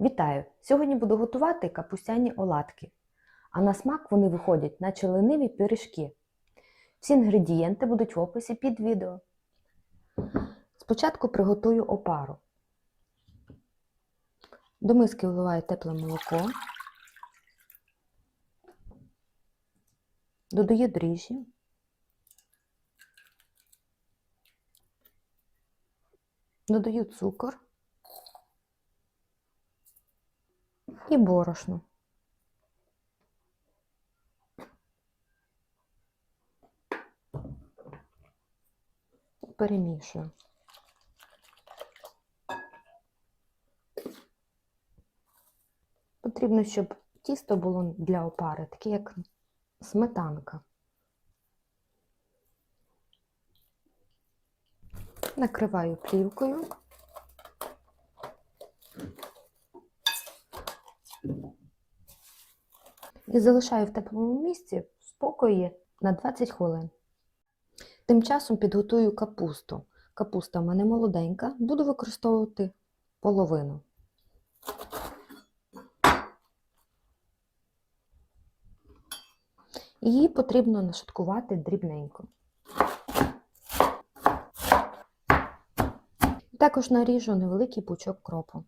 Вітаю! Сьогодні буду готувати капустяні оладки. А на смак вони виходять наче лениві пиріжки. Всі інгредієнти будуть в описі під відео. Спочатку приготую опару. До миски вливаю тепле молоко, додаю дріжджі, додаю цукор і борошно. Перемішую. Потрібно, щоб тісто було для опари, таке як сметанка. Накриваю плівкою. І залишаю в теплому місці в спокої на 20 хвилин. Тим часом підготую капусту. Капуста в мене молоденька, буду використовувати половину. Її потрібно нашаткувати дрібненько. Також наріжу невеликий пучок кропу.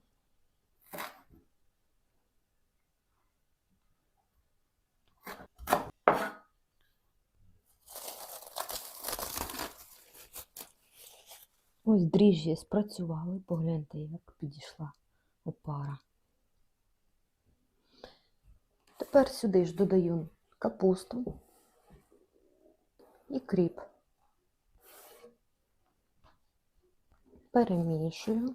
Ось дріжджі спрацювали, погляньте, як підійшла опара. Тепер сюди ж додаю капусту і кріп. Перемішую.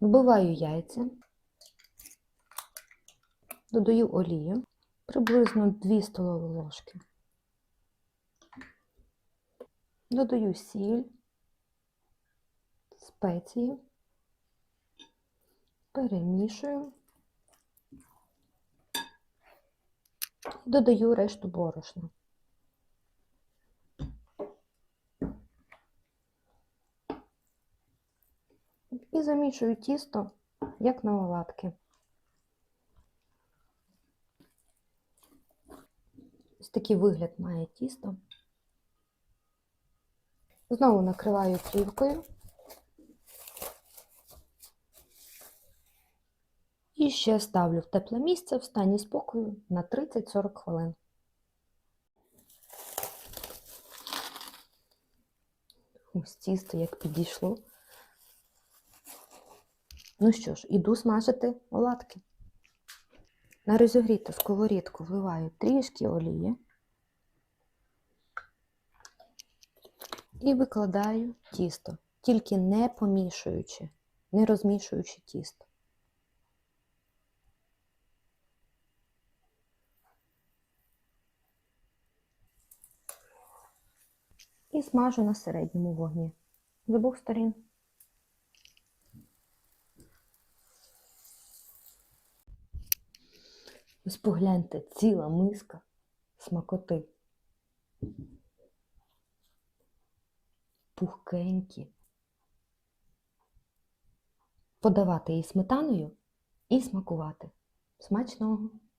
Вбиваю яйця, додаю олію, приблизно 2 столові ложки. Додаю сіль, спеції, перемішую, додаю решту борошна. І замішую тісто, як на оладки. Ось такий вигляд має тісто. Знову накриваю плівкою. І ще ставлю в тепле місце в стані спокою на 30-40 хвилин. Ось тісто як підійшло. Ну що ж, іду смажити оладки. На розігріту сковорідку вливаю трішки олії. І викладаю тісто, тільки не помішуючи, не розмішуючи тісто. І смажу на середньому вогні з обох сторін. Ось погляньте, ціла миска смакоти. Пухкенькі. Подавати її сметаною і смакувати. Смачного!